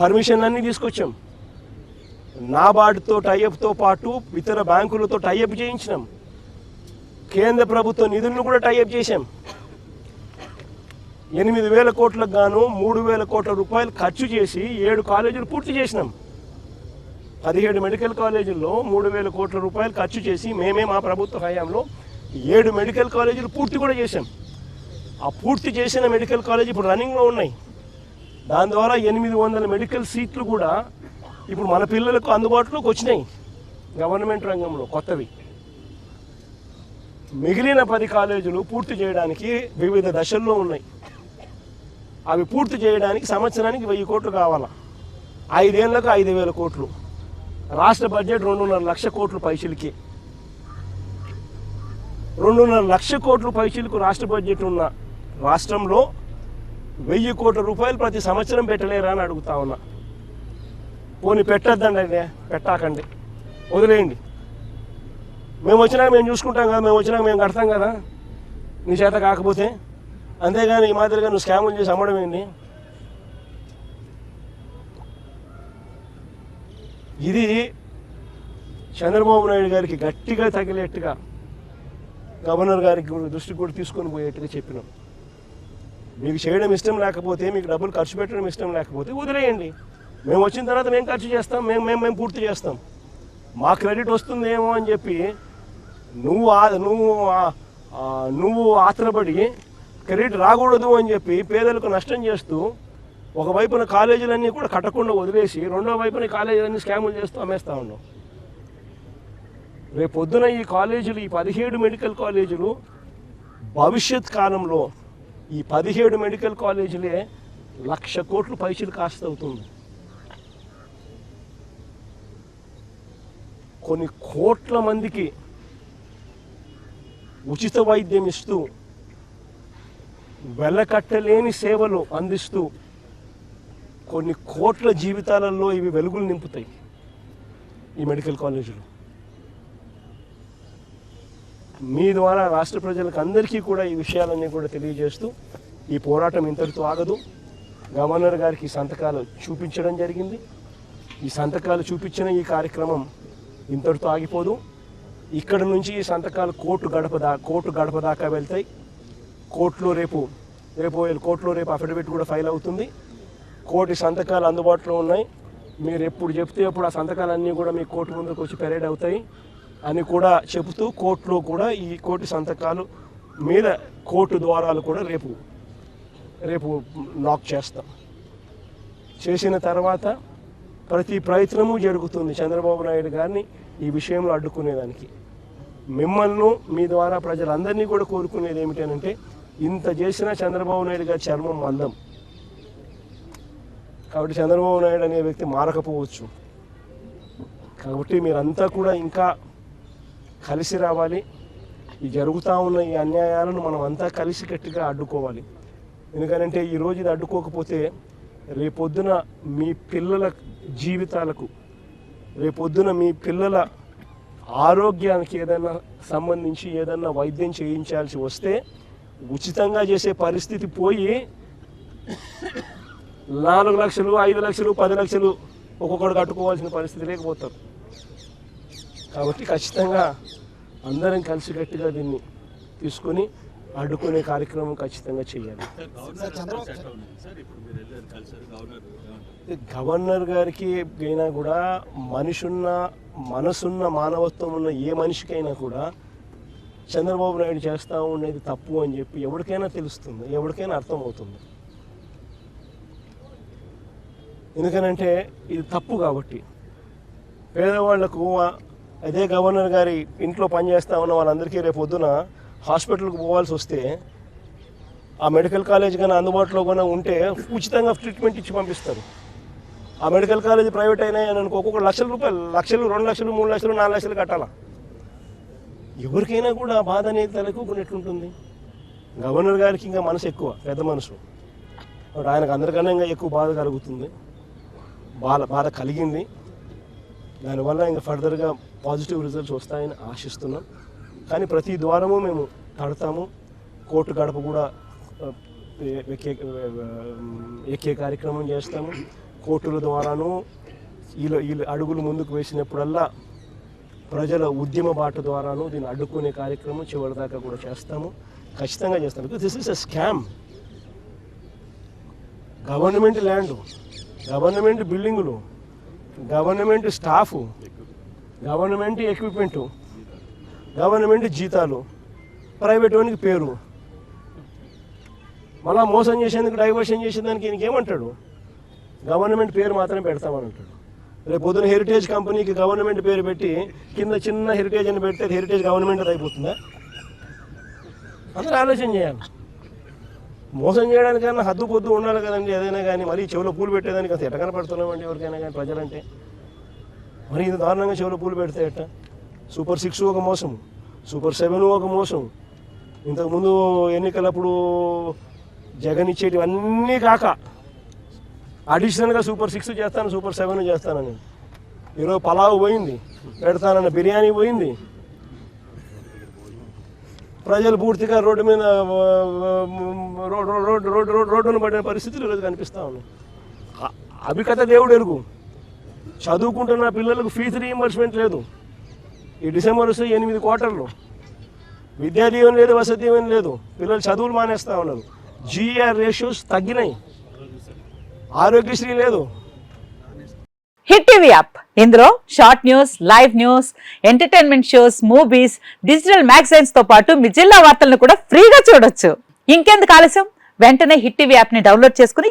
Permission అన్నీ తీసుకొచ్చాం నాబార్డుతో టైఅప్తో పాటు ఇతర బ్యాంకులతో టైఅప్ చేయించినాం. కేంద్ర ప్రభుత్వ నిధులను కూడా టైఅప్ చేశాం. ఎనిమిది వేల కోట్లకు గాను మూడు వేల కోట్ల రూపాయలు ఖర్చు చేసి ఏడు కాలేజీలు పూర్తి చేసినాం. పదిహేడు మెడికల్ కాలేజీల్లో మూడు వేల కోట్ల రూపాయలు ఖర్చు చేసి మేమే మా ప్రభుత్వ హయాంలో ఏడు మెడికల్ కాలేజీలు పూర్తి కూడా చేశాం. ఆ పూర్తి చేసిన మెడికల్ కాలేజ్ ఇప్పుడు రన్నింగ్లో ఉన్నాయి. దాని ద్వారా ఎనిమిది వందల మెడికల్ సీట్లు కూడా ఇప్పుడు మన పిల్లలకు అందుబాటులోకి వచ్చినాయి. గవర్నమెంట్ రంగంలో కొత్తవి. మిగిలిన పది కాలేజీలు పూర్తి చేయడానికి వివిధ దశల్లో ఉన్నాయి. అవి పూర్తి చేయడానికి సంవత్సరానికి వెయ్యి కోట్లు కావాలా? ఐదేళ్ళకు ఐదు వేల కోట్లు. రాష్ట్ర బడ్జెట్ రెండున్నర లక్ష కోట్లు పైసలకి. రెండున్నర లక్ష కోట్లు పైసలకు రాష్ట్ర బడ్జెట్ ఉన్న రాష్ట్రంలో వెయ్యి కోట్ల రూపాయలు ప్రతి సంవత్సరం పెట్టలేరా అని అడుగుతా ఉన్నా. పోనీ పెట్టద్దండి అదే పెట్టాకండి. వదిలేయండి. మేము వచ్చినాక మేము చూసుకుంటాం కదా మేము వచ్చినాక మేము కడతాం కదా. నీ చేత కాకపోతే అంతేగాని ఈ మాదిరిగా నువ్వు స్కాములు చేసి అమ్మడం ఏంటి ఇది చంద్రబాబు నాయుడు గారికి గట్టిగా తగిలేట్టుగా గవర్నర్ గారికి దృష్టి కూడా తీసుకొని పోయేట్టుగా చెప్పినాం. మీకు చేయడం ఇష్టం లేకపోతే మీకు డబ్బులు ఖర్చు పెట్టడం ఇష్టం లేకపోతే వదిలేయండి. మేము వచ్చిన తర్వాత మేము ఖర్చు చేస్తాం మేము మేము మేము పూర్తి చేస్తాం. మా క్రెడిట్ వస్తుందేమో అని చెప్పి నువ్వు ఆ- నువ్వు నువ్వు ఆత్రపడి క్రెడిట్ రాకూడదు అని చెప్పి పేదలకు నష్టం చేస్తూ ఒకవైపున కాలేజీలన్నీ కూడా కట్టకుండా వదిలేసి రెండో వైపున కాలేజీలన్నీ స్కాములు చేస్తూ అమ్మేస్తూ ఉన్నాం. రేపు పొద్దున ఈ కాలేజీలు ఈ పదిహేడు మెడికల్ కాలేజీలు భవిష్యత్ కాలంలో ఈ పదిహేడు మెడికల్ కాలేజీలే లక్ష కోట్లు పైసలు కాస్త అవుతుంది. కొన్ని కోట్ల మందికి ఉచిత వైద్యం ఇస్తూ వెలకట్టలేని సేవలు అందిస్తూ కొన్ని కోట్ల జీవితాలలో ఇవి వెలుగులు నింపుతాయి ఈ మెడికల్ కాలేజీలు. మీ ద్వారా రాష్ట్ర ప్రజలకు అందరికీ కూడా ఈ విషయాలన్నీ కూడా తెలియజేస్తూ ఈ పోరాటం ఇంతటితో ఆగదు. గవర్నర్ గారికి ఈ సంతకాలు చూపించడం జరిగింది. ఈ సంతకాలు చూపించిన ఈ కార్యక్రమం ఇంతటితో ఆగిపోదు. ఇక్కడ నుంచి ఈ సంతకాలు కోర్టు గడప దా కోర్టు గడప దాకా వెళ్తాయి. కోర్టులో రేపు రేపు కోర్టులో రేపు అఫిడవిట్ కూడా ఫైల్ అవుతుంది. కోటి సంతకాలు అందుబాటులో ఉన్నాయి. మీరు ఎప్పుడు చెప్తే అప్పుడు ఆ సంతకాలన్నీ కూడా మీ కోర్టు ముందుకు వచ్చి పెరేడ్ అవుతాయి. అని కూడా చెబుతూ కోర్టులో కూడా ఈ కోర్టు సంతకాలు మీద కోర్టు ద్వారాలు కూడా రేపు రేపు లాక్ చేస్తాం. చేసిన తర్వాత ప్రతి ప్రయత్నము జరుగుతుంది చంద్రబాబు నాయుడు గారిని ఈ విషయంలో అడ్డుకునేదానికి. మిమ్మల్ని మీ ద్వారా ప్రజలందరినీ కూడా కోరుకునేది ఏమిటంటే ఇంత చేసినా చంద్రబాబు నాయుడు గారి చర్మం మందం. కాబట్టి చంద్రబాబు నాయుడు అనే వ్యక్తి మారకపోవచ్చు. కాబట్టి మీరంతా కూడా ఇంకా కలిసి రావాలి. ఈ జరుగుతూ ఉన్న ఈ అన్యాయాలను మనం అంతా కలిసి గట్టిగా అడ్డుకోవాలి. ఎందుకంటే ఈరోజు ఇది అడ్డుకోకపోతే రేపొద్దున మీ పిల్లల జీవితాలకు రేపొద్దున మీ పిల్లల ఆరోగ్యానికి ఏదైనా సంబంధించి ఏదైనా వైద్యం చేయించాల్సి వస్తే ఉచితంగా చేసే పరిస్థితి పోయి నాలుగు లక్షలు ఐదు లక్షలు పది లక్షలు ఒక్కొక్కడు కట్టుకోవాల్సిన పరిస్థితి లేకపోతారు. కాబట్టి ఖచ్చితంగా అందరం కలిసి గట్టిగా దీన్ని తీసుకొని అడ్డుకునే కార్యక్రమం ఖచ్చితంగా చేయాలి. గవర్నర్ గారికి అయినా కూడా మనిషున్న మనసున్న మానవత్వం ఉన్న ఏ మనిషికైనా కూడా చంద్రబాబు నాయుడు చేస్తూ ఉండేది తప్పు అని చెప్పి ఎవరికైనా తెలుస్తుంది ఎవరికైనా అర్థమవుతుంది. ఎందుకనంటే ఇది తప్పు కాబట్టి పేదవాళ్ళకు అదే గవర్నర్ గారి ఇంట్లో పనిచేస్తా ఉన్న వాళ్ళందరికీ రేపు పొద్దున హాస్పిటల్కి పోవాల్సి వస్తే ఆ మెడికల్ కాలేజ్ కానీ అందుబాటులో కూడా ఉంటే ఉచితంగా ట్రీట్మెంట్ ఇచ్చి పంపిస్తారు. ఆ మెడికల్ కాలేజ్ ప్రైవేట్ అయినా అని అనుకో ఒక్కొక్క లక్షల రూపాయలు లక్షలు రెండు లక్షలు మూడు లక్షలు నాలుగు లక్షలు కట్టాలా? ఎవరికైనా కూడా బాధ అనేది తలెక్కుకునేట్లుంటుంది గవర్నర్ గారికి ఇంకా మనసు ఎక్కువ పెద్ద మనసు. ఆయనకు అందరికన్నా ఇంకా ఎక్కువ బాధ కలుగుతుంది. బాధ బాధ కలిగింది. దానివల్ల ఇంకా ఫర్దర్గా పాజిటివ్ రిజల్ట్స్ వస్తాయని ఆశిస్తున్నాం. కానీ ప్రతి ద్వారము మేము కడతాము. కోర్టు గడప కూడా ఎక్కే కార్యక్రమం చేస్తాము. కోర్టుల ద్వారాను వీళ్ళు వీళ్ళు అడుగులు ముందుకు వేసినప్పుడల్లా ప్రజల ఉద్యమ బాట ద్వారాను దీన్ని అడ్డుకునే కార్యక్రమం చివరిదాకా కూడా చేస్తాము. ఖచ్చితంగా చేస్తాం because this is a scam government land government బిల్డింగులు government staff government equipment government జీతాలు ప్రైవేట్ వానికి పేరు. మళ్ళా మోసం చేసేందుకు డైవర్షన్ చేసేదానికి ఈయనకి ఏమంటాడు? గవర్నమెంట్ పేరు మాత్రమే పెడతామని అంటాడు. రేపు పొద్దున హెరిటేజ్ కంపెనీకి గవర్నమెంట్ పేరు పెట్టి కింద చిన్న హెరిటేజ్ అని పెడితే హెరిటేజ్ గవర్నమెంట్ అయిపోతుందా? అందరూ ఆలోచన చేయాలి. మోసం చేయడానికన్నా హద్దు పొద్దు ఉండాలి కదండి ఏదైనా కానీ. మరీ చెవిలో పూలు పెట్టేదానికి అసలు ఎట్ట కనపడుతున్నామండి ఎవరికైనా కానీ ప్రజలంటే. మరి ఇంత దారుణంగా చెవిలో పూలు పెడితే ఎట్ట? సూపర్ సిక్స్ ఒక మోసం సూపర్ సెవెన్ ఒక మోసం ఇంతకుముందు ఎన్నికలప్పుడు జగన్ ఇచ్చేటివన్నీ కాక అడిషనల్గా సూపర్ సిక్స్ చేస్తాను సూపర్ సెవెన్ చేస్తానని. ఈరోజు పలావ్ పోయింది పెడతానన్న బిర్యానీ పోయింది. ప్రజలు పూర్తిగా రోడ్డు మీద రోడ్డు రోడ్డు రోడ్డు రోడ్డు రోడ్డును పడిన పరిస్థితులు ఈరోజు కనిపిస్తూ ఉన్నాయి. అభికత దేవుడు ఎరుగు చదువుకుంటున్న పిల్లలకు ఫీజు రీఎంబర్స్మెంట్ లేదు. ఈ డిసెంబర్ వస్తే ఎనిమిది క్వార్టర్లు. విద్యా దీవెన లేదు వసతి దీవెన లేదు. పిల్లలు చదువులు మానేస్తూ ఉన్నారు. జీఆర్ రేషియోస్ తగ్గినాయి. ఆరోగ్యశ్రీ లేదు. Hit TV app. ఇందులో short news live news entertainment shows movies digital మ్యాగజైన్స్తో పాటు మీ జిల్లా వార్తలను కూడా ఫ్రీగా చూడొచ్చు. ఇంకెందుకు ఆలస్యం? వెంటనే హిట్ టీవీ యాప్ని డౌన్లోడ్ చేసుకుని